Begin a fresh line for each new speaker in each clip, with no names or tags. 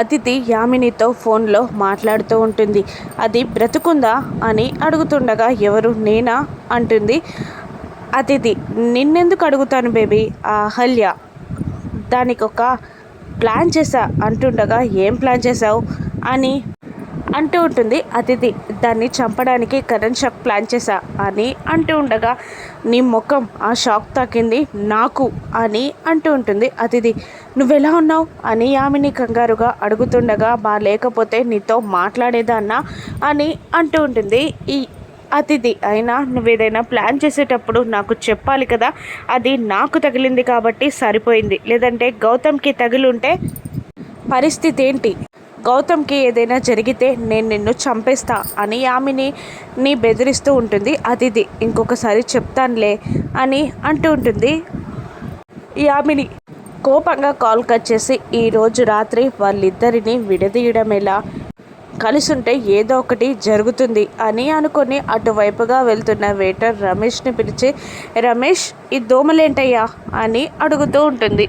అతిథి యామినితో ఫోన్లో మాట్లాడుతూ ఉంటుంది. అది బ్రతుకుందా అని అడుగుతుండగా ఎవరు? నేనా? అంటుంది అతిథి. నిన్నెందుకు అడుగుతాను బేబీ? ఆ అహల్య దానికి ఒక ప్లాన్ చేశా అంటుండగా ఏం ప్లాన్ చేశావు? అని అంటూ ఉంటుంది. అతిథి దాన్ని చంపడానికి కరెంట్ షాక్ ప్లాన్ చేశా అని అంటూ ఉండగా నీ ముఖం ఆ షాక్ తాకింది నాకు అని అంటూ ఉంటుంది. అతిథి నువ్వెలా ఉన్నావు? అని యామిని కంగారుగా అడుగుతుండగా బా లేకపోతే నీతో మాట్లాడేదాన్నా అని అంటూ ఉంటుంది. ఈ అతిథి అయినా నువ్వేదైనా ప్లాన్ చేసేటప్పుడు నాకు చెప్పాలి కదా? అది నాకు తగిలింది కాబట్టి సరిపోయింది. లేదంటే గౌతమ్కి తగిలుంటే పరిస్థితి ఏంటి? గౌతమ్కి ఏదైనా జరిగితే నేను నిన్ను చంపేస్తా అని యామిని నీ బెదిరిస్తూ ఉంటుంది. అతిథి ఇంకొకసారి చెప్తానులే అని అంటూ ఉంటుంది. యామిని కోపంగా కాల్ కట్ చేసి ఈరోజు రాత్రి వాళ్ళిద్దరిని విడదీయడం ఎలా? కలిసుంటే ఏదో ఒకటి జరుగుతుంది అని అనుకొని అటువైపుగా వెళ్తున్న వెయిటర్ రమేష్ని పిలిచి రమేష్ ఈ దోమలేంటయ్యా? అని అడుగుతూ ఉంటుంది.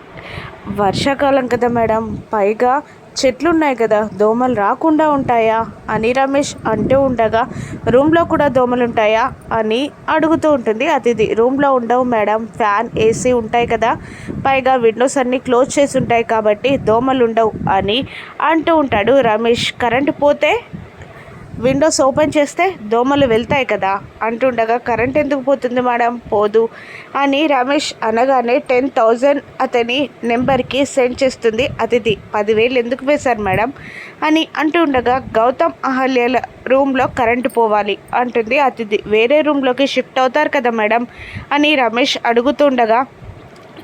వర్షాకాలం కదా మేడం పైగా చెట్లు ఉన్నాయి కదా దోమలు రాకుండా ఉంటాయా? అని రమేష్ అంటూ ఉండగా రూమ్లో కూడా దోమలు ఉంటాయా అని అడుగుతూ ఉంటుంది అతిథి. రూమ్లో ఉండవు మేడం ఫ్యాన్ ఏసీ ఉంటాయి కదా. పైగా విండోస్ అన్నీ క్లోజ్ చేసి ఉంటాయి కాబట్టి దోమలు ఉండవు అని అంటూ ఉంటాడు రమేష్. కరెంటు పోతే విండోస్ ఓపెన్ చేస్తే దోమలు వెళ్తాయి కదా అంటుండగా కరెంట్ ఎందుకు పోతుంది మేడం? పోదు అని రమేష్ అనగానే టెన్ థౌజండ్ అతని నెంబర్కి సెండ్ చేస్తుంది అతిథి. పదివేలు ఎందుకు వేశారు మేడం? అని అంటుండగా గౌతమ్ అహల్యల రూమ్లో కరెంటు పోవాలి అంటుంది అతిథి. వేరే రూమ్లోకి షిఫ్ట్ అవుతారు కదా మేడం? అని రమేష్ అడుగుతుండగా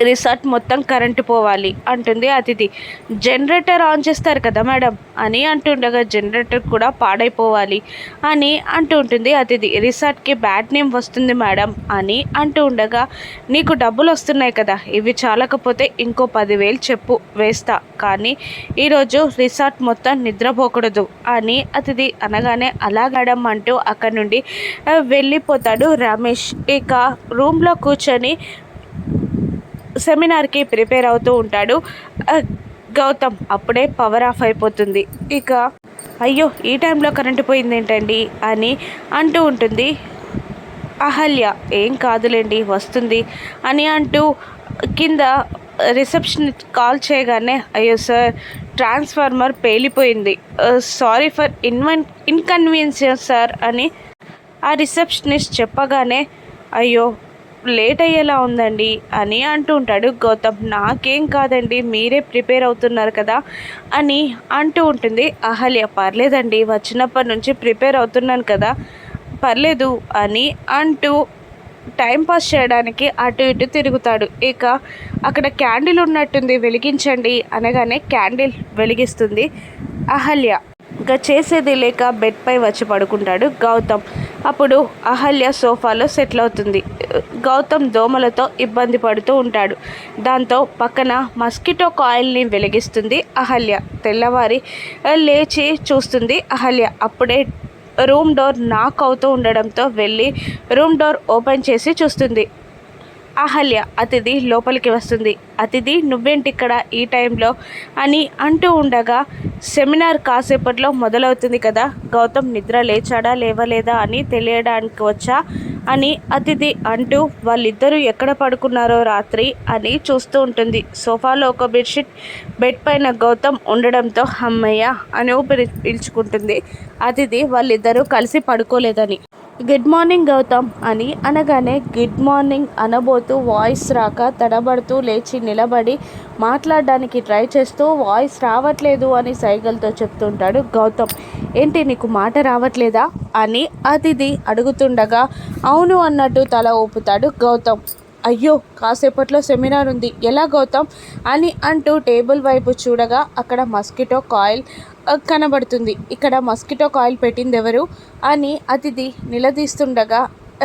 రిసార్ట్ మొత్తం కరెంటు పోవాలి అంటుంది అతిథి. జనరేటర్ ఆన్ చేస్తారు కదా మేడం? అని అంటుండగా జనరేటర్ కూడా పాడైపోవాలి అని అంటూ ఉంటుంది అతిథి. రిసార్ట్కి బ్యాడ్ నేమ్ వస్తుంది మేడం అని అంటూ ఉండగా నీకు డబ్బులు వస్తున్నాయి కదా ఇవి చాలకపోతే ఇంకో పదివేలు చెప్పు వేస్తా. కానీ ఈరోజు రిసార్ట్ మొత్తం నిద్రపోకూడదు అని అతిథి అనగానే అలాగడం అంటూ అక్కడి నుండి వెళ్ళిపోతాడు రమేష్. ఇక రూమ్లో కూర్చొని సెమినార్కి ప్రిపేర్ అవుతూ ఉంటాడు. గౌతమ్ అప్పుడే పవర్ ఆఫ్ అయిపోతుంది. ఇక అయ్యో ఈ టైంలో కరెంటు పోయింది ఏంటండి అని అంటూ ఉంటుంది. అహల్య ఏం కాదులేండి వస్తుంది అని అంటూ కింద రిసెప్షన్ కాల్ చేయగానే అయ్యో సార్ ట్రాన్స్ఫార్మర్ పేలిపోయింది. సారీ ఫర్ ఇన్వన్ ఇన్కన్వీనియన్స్ సార్ అని ఆ రిసెప్షనిస్ట్ చెప్పగానే అయ్యో లేట్ అయ్యేలా ఉందండి అని అంటూ ఉంటాడు. గౌతమ్ నాకేం కాదండి మీరే ప్రిపేర్ అవుతున్నారు కదా అని అంటూ ఉంటుంది. అహల్య పర్లేదండి వచ్చినప్పటి నుంచి ప్రిపేర్ అవుతున్నాను కదా పర్లేదు అని అంటూ టైం పాస్ చేయడానికి అటు ఇటు తిరుగుతాడు. ఇక అక్కడ క్యాండిల్ ఉన్నట్టుంది వెలిగించండి అనగానే క్యాండిల్ వెలిగిస్తుంది అహల్య. ఇంకా చేసేది లేక బెడ్పై వచ్చి పడుకుంటాడు గౌతమ్. అప్పుడు అహల్య సోఫాలో సెటిల్ అవుతుంది. గౌతమ్ దోమలతో ఇబ్బంది పడుతూ ఉంటాడు. దాంతో పక్కన మస్కిటో కాయిల్ని వెలిగిస్తుంది అహల్య. తెల్లవారి లేచి చూస్తుంది అహల్య. అప్పుడే రూమ్ డోర్ నాక్ అవుతూ ఉండడంతో వెళ్ళి రూమ్ డోర్ ఓపెన్ చేసి చూస్తుంది. అహల్య అతిథి లోపలికి వస్తుంది. అతిథి నువ్వేంటి ఇక్కడ ఈ టైంలో? అని అంటూ ఉండగా సెమినార్ కాసేపట్లో మొదలవుతుంది కదా గౌతమ్ నిద్ర లేచాడా లేవలేదా అని తెలియడానికి వచ్చా? అని అతిథి అంటూ వాళ్ళిద్దరూ ఎక్కడ పడుకున్నారో రాత్రి? అని చూస్తూ ఉంటుంది. సోఫాలో ఒక బెడ్షీట్ బెడ్ పైన గౌతమ్ ఉండడంతో అమ్మయ్య అని ఊపిరి పీల్చుకుంటుంది. అతిథి వాళ్ళిద్దరూ కలిసి పడుకోలేదని. గుడ్ మార్నింగ్ గౌతమ్ అని అనగానే గుడ్ మార్నింగ్ అనబోతూ వాయిస్ రాక తడబడుతూ లేచి నిలబడి మాట్లాడడానికి ట్రై చేస్తూ వాయిస్ రావట్లేదు అని సైగలతో చెప్తుంటాడు గౌతమ్. ఏంటి నీకు మాట రావట్లేదా? అని అతిథి అడుగుతుండగా అవును అన్నట్టు తల ఊపుతాడు గౌతమ్. అయ్యో కాసేపట్లో సెమినార్ ఉంది. ఎలా గౌతమ్? అని అంటూ టేబుల్ వైపు చూడగా అక్కడ మస్కిటో కాయిల్ కనబడుతుంది. ఇక్కడ మస్కిటో కాయిల్ పెట్టింది ఎవరు అని అతిథి నిలదీస్తుండగా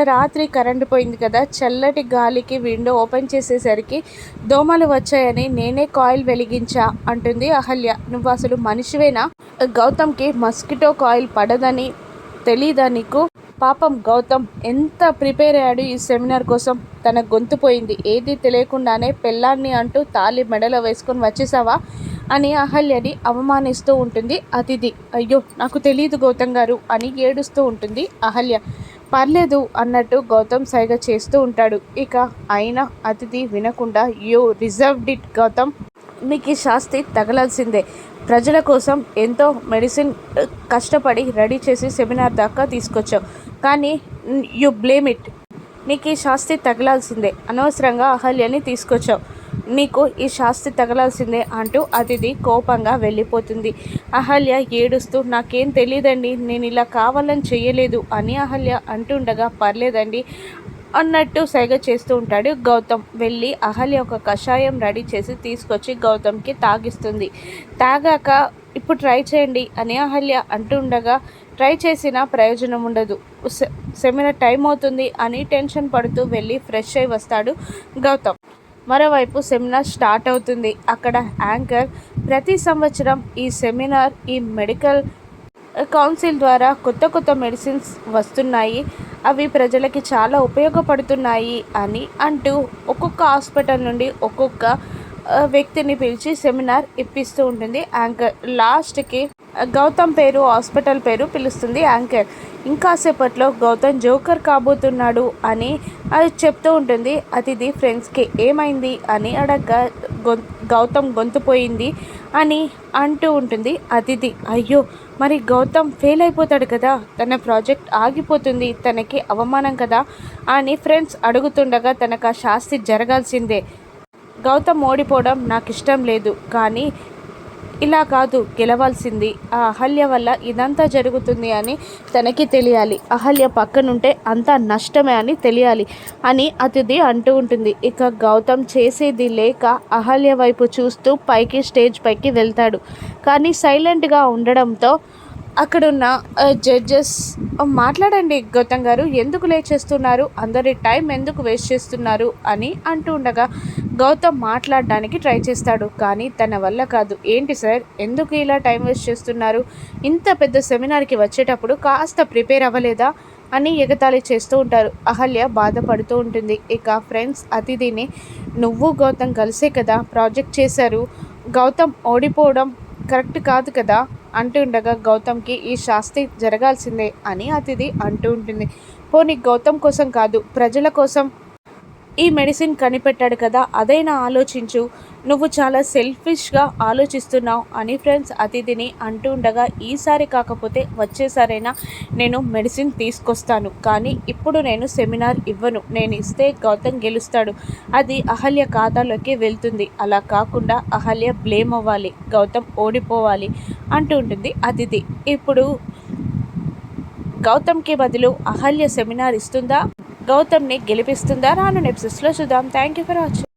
రాత్రి కరెంటు పోయింది కదా చల్లటి గాలికి విండో ఓపెన్ చేసేసరికి దోమలు వచ్చాయని నేనే కాయిల్ వెలిగించా అంటుంది అహల్య. నువ్వు అసలు మనిషివేనా? గౌతమ్కి మస్కిటో కాయిల్ పడదని తెలీదా నీకు? పాపం గౌతమ్ ఎంత ప్రిపేర్ అయ్యాడు ఈ సెమినార్ కోసం? తన గొంతు పోయింది. ఏది తెలియకుండానే పెళ్ళాన్ని అంటూ తాళి మెడలో వేసుకొని వచ్చేసావా? అని అహల్యని అవమానిస్తూ ఉంటుంది అతిథి. అయ్యో నాకు తెలియదు గౌతమ్ గారు అని ఏడుస్తూ ఉంటుంది అహల్య. పర్లేదు అన్నట్టు గౌతమ్ సైగ చేస్తూ ఉంటాడు. ఇక అయినా అతిథి వినకుండా యూ రిజర్వ్డ్ ఇట్ గౌతమ్. మీకు ఈ శాస్తి తగలాల్సిందే. ప్రజల కోసం ఎంతో మెడిసిన్ కష్టపడి రెడీ చేసి సెమినార్ దాకా తీసుకొచ్చావు. కానీ యు బ్లేమ్ ఇట్. నీకు ఈ శాస్తి తగలాల్సిందే. అనవసరంగా అహల్యని తీసుకొచ్చావు. నీకు ఈ శాస్తి తగలాల్సిందే అంటూ అతిథి కోపంగా వెళ్ళిపోతుంది. అహల్య ఏడుస్తూ నాకేం తెలియదండి నేను ఇలా కావాలని చేయలేదు అని అహల్య అంటుండగా పర్లేదండి అన్నట్టు సైగ చేస్తూ ఉంటాడు. గౌతమ్ వెళ్ళి అహల్య ఒక కషాయం రెడీ చేసి తీసుకొచ్చి గౌతమ్కి తాగిస్తుంది. తాగాక ఇప్పుడు ట్రై చేయండి అని అహల్య అంటుండగా ట్రై చేసినా ప్రయోజనం ఉండదు. సెమినార్ టైం అవుతుంది అని టెన్షన్ పడుతూ వెళ్ళి ఫ్రెష్ అయి వస్తాడు గౌతమ్. మరోవైపు సెమినార్ స్టార్ట్ అవుతుంది. అక్కడ యాంకర్ ప్రతి సంవత్సరం ఈ సెమినార్ ఈ మెడికల్ కౌన్సిల్ ద్వారా కొత్త కొత్త మెడిసిన్స్ వస్తున్నాయి. అవి ప్రజలకి చాలా ఉపయోగపడుతున్నాయి అని అంటూ ఒక్కొక్క హాస్పిటల్ నుండి ఒక్కొక్క వ్యక్తిని పిలిచి సెమినార్ ఇప్పిస్తూ ఉంటుంది. యాంకర్ లాస్ట్కి గౌతమ్ పేరు హాస్పిటల్ పేరు పిలుస్తుంది యాంకర్. ఇంకాసేపట్లో గౌతమ్ జోకర్ కాబోతున్నాడు అని అది చెప్తూ ఉంటుంది. అతిథి ఫ్రెండ్స్కి ఏమైంది? అని అడగ గౌతమ్ గొంతుపోయింది అని అంటూ ఉంటుంది. అతిథి అయ్యో మరి గౌతమ్ ఫెయిల్ అయిపోతాడు కదా? తన ప్రాజెక్ట్ ఆగిపోతుంది. తనకి అవమానం కదా? అని ఫ్రెండ్స్ అడుగుతుండగా తనకు ఆ శాస్తి జరగాల్సిందే. గౌతమ్ ఓడిపోవడం నాకు ఇష్టం లేదు. కానీ ఇలా కాదు గెలవాల్సింది. ఆ అహల్య వల్ల ఇదంతా జరుగుతుంది అని తనకి తెలియాలి. అహల్య పక్కనుంటే అంతా నష్టమే అని తెలియాలి అని అతిథి అంటూ ఉంటుంది. ఇక గౌతమ్ చేసేది లేక అహల్య వైపు చూస్తూ పైకి స్టేజ్ పైకి వెళ్తాడు. కానీ సైలెంట్గా ఉండడంతో అక్కడున్న జడ్జెస్ మాట్లాడండి గౌతమ్ గారు ఎందుకు లేచేస్తున్నారు అందరి టైం ఎందుకు వేస్ట్ చేస్తున్నారు? అని అంటూ ఉండగా గౌతమ్ మాట్లాడడానికి ట్రై చేస్తాడు కానీ తన వల్ల కాదు. ఏంటి సార్ ఎందుకు ఇలా టైం వేస్ట్ చేస్తున్నారు? ఇంత పెద్ద సెమినార్కి వచ్చేటప్పుడు కాస్త ప్రిపేర్ అవ్వలేదా? అని ఎగతాళి చేస్తూ ఉంటారు. అహల్య బాధపడుతూ ఉంటుంది. ఇక ఫ్రెండ్స్ అతిథిని నువ్వు గౌతమ్ కలిసే కదా ప్రాజెక్ట్ చేశారు. గౌతమ్ ఓడిపోవడం కరెక్ట్ కాదు కదా అంటూ ఉండగా గౌతమ్కి ఈ శాస్తి జరగాల్సిందే అని అతిథి అంటూ ఉంటుంది. పోనీ గౌతమ్ కోసం కాదు ప్రజల కోసం ఈ మెడిసిన్ కనిపెట్టాడు కదా అదైనా ఆలోచించు. నువ్వు చాలా సెల్ఫిష్గా ఆలోచిస్తున్నావు అని ఫ్రెండ్స్ అతిథిని అంటూ ఉండగా ఈసారి కాకపోతే వచ్చేసారైనా నేను మెడిసిన్ తీసుకొస్తాను. కానీ ఇప్పుడు నేను సెమినార్ ఇవ్వను. నేను ఇస్తే గౌతమ్ గెలుస్తాడు. అది అహల్య ఖాతాలోకి వెళ్తుంది. అలా కాకుండా అహల్య బ్లేమ్ అవ్వాలి. గౌతమ్ ఓడిపోవాలి అంటూ ఉంటుంది అతిథి. ఇప్పుడు గౌతమ్కి బదులు అహల్య సెమినార్ ఇస్తుందా? గౌతమ్ని గెలిపిస్తుందా రాను నెప్సెస్లో చూద్దాం. Thank you for watching